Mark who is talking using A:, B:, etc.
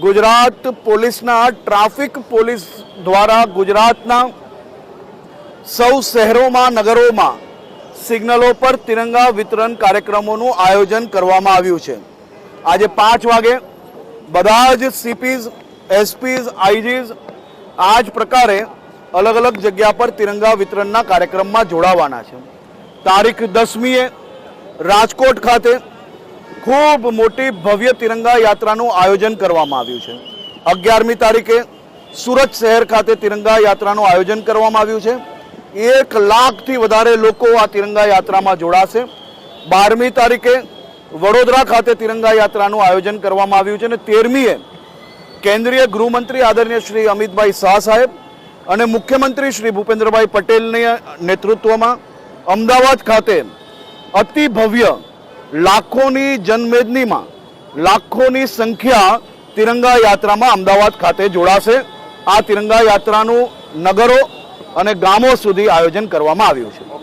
A: ગુજરાત પોલીસના traffic police દ્વારા ગુજરાતના સૌ શહેરોમાં, નગરોમાં સિગ્નલો પર તિરંગા વિતરણ કાર્યક્રમોનું આયોજન કરવામાં આવ્યું છે. આજે પાંચ વાગે બધા જ સીપીઝ એસપીઝ આઈજીઝ આ જ પ્રકારે અલગ અલગ જગ્યા પર તિરંગા વિતરણના કાર્યક્રમમાં જોડાવાના છે. તારીખ દસમીએ રાજકોટ ખાતે ખૂબ મોટી ભવ્ય તિરંગા યાત્રાનું આયોજન કરવામાં આવ્યું છે. અગિયારમી તારીખે સુરત શહેર ખાતે તિરંગા યાત્રાનું આયોજન કરવામાં આવ્યું છે. એક લાખથી વધારે લોકો આ તિરંગા યાત્રામાં જોડાશે. બારમી તારીખે વડોદરા ખાતે તિરંગા યાત્રાનું આયોજન કરવામાં આવ્યું છે અને તેરમીએ કેન્દ્રીય ગૃહમંત્રી આદરણીય શ્રી અમિતભાઈ શાહ સાહેબ અને મુખ્યમંત્રી શ્રી ભૂપેન્દ્રભાઈ પટેલના નેતૃત્વમાં અમદાવાદ ખાતે અતિ ભવ્ય લાખોની જનમેદનીમાં લાખોની સંખ્યા તિરંગા યાત્રામાં અમદાવાદ ખાતે જોડાશે. આ તિરંગા યાત્રાનું નગરો અને ગામો સુધી આયોજન કરવામાં આવ્યું છે.